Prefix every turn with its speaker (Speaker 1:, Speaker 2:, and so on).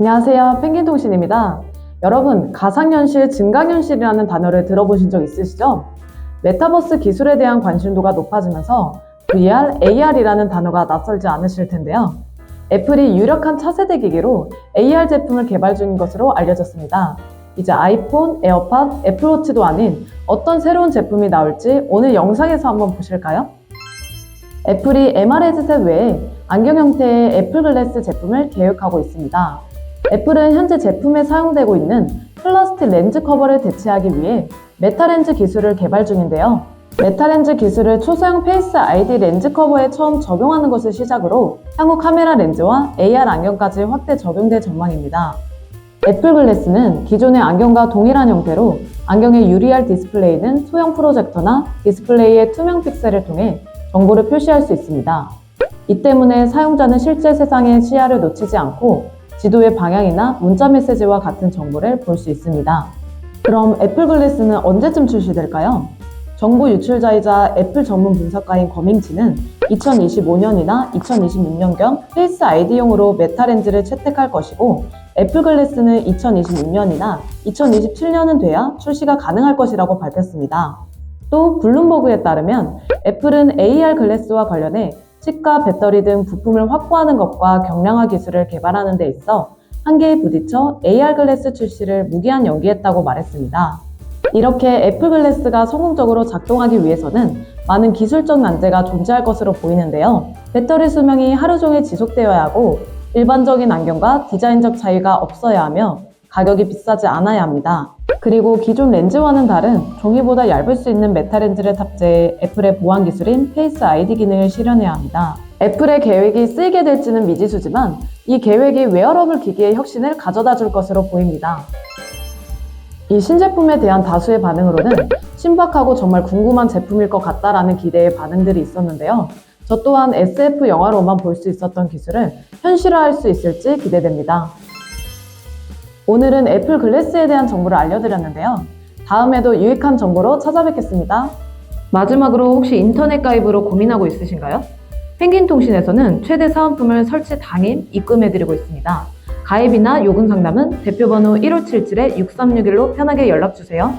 Speaker 1: 안녕하세요. 펭귄통신입니다. 여러분, 가상현실, 증강현실이라는 단어를 들어보신 적 있으시죠? 메타버스 기술에 대한 관심도가 높아지면서 VR, AR이라는 단어가 낯설지 않으실 텐데요. 애플이 유력한 차세대 기기로 AR 제품을 개발 중인 것으로 알려졌습니다. 이제 아이폰, 에어팟, 애플워치도 아닌 어떤 새로운 제품이 나올지 오늘 영상에서 한번 보실까요? 애플이 MR 헤드셋 외에 안경 형태의 애플 글래스 제품을 계획하고 있습니다. 애플은 현재 제품에 사용되고 있는 플라스틱 렌즈 커버를 대체하기 위해 메타렌즈 기술을 개발 중인데요. 메타렌즈 기술을 초소형 페이스 ID 렌즈 커버에 처음 적용하는 것을 시작으로 향후 카메라 렌즈와 AR 안경까지 확대 적용될 전망입니다. 애플 글래스는 기존의 안경과 동일한 형태로 안경의 UR 디스플레이는 소형 프로젝터나 디스플레이의 투명 픽셀을 통해 정보를 표시할 수 있습니다. 이 때문에 사용자는 실제 세상의 시야를 놓치지 않고 지도의 방향이나 문자 메시지와 같은 정보를 볼 수 있습니다. 그럼 애플 글래스는 언제쯤 출시될까요? 정보 유출자이자 애플 전문 분석가인 거밍치는 2025년이나 2026년경 페이스 아이디용으로 메타 렌즈를 채택할 것이고 애플 글래스는 2026년이나 2027년은 돼야 출시가 가능할 것이라고 밝혔습니다. 또 블룸버그에 따르면 애플은 AR 글래스와 관련해 칩과 배터리 등 부품을 확보하는 것과 경량화 기술을 개발하는 데 있어 한계에 부딪혀 AR 글래스 출시를 무기한 연기했다고 말했습니다. 이렇게 애플 글래스가 성공적으로 작동하기 위해서는 많은 기술적 난제가 존재할 것으로 보이는데요. 배터리 수명이 하루 종일 지속되어야 하고 일반적인 안경과 디자인적 차이가 없어야 하며 가격이 비싸지 않아야 합니다. 그리고 기존 렌즈와는 다른 종이보다 얇을 수 있는 메타 렌즈를 탑재해 애플의 보안 기술인 페이스 아이디 기능을 실현해야 합니다. 애플의 계획이 쓰이게 될지는 미지수지만 이 계획이 웨어러블 기기의 혁신을 가져다 줄 것으로 보입니다. 이 신제품에 대한 다수의 반응으로는 신박하고 정말 궁금한 제품일 것 같다라는 기대의 반응들이 있었는데요. 저 또한 SF 영화로만 볼 수 있었던 기술을 현실화할 수 있을지 기대됩니다. 오늘은 애플 글래스에 대한 정보를 알려드렸는데요. 다음에도 유익한 정보로 찾아뵙겠습니다. 마지막으로 혹시 인터넷 가입으로 고민하고 있으신가요? 펭귄 통신에서는 최대 사은품을 설치 당일 입금해드리고 있습니다. 가입이나 요금 상담은 대표번호 1577-6361로 편하게 연락주세요.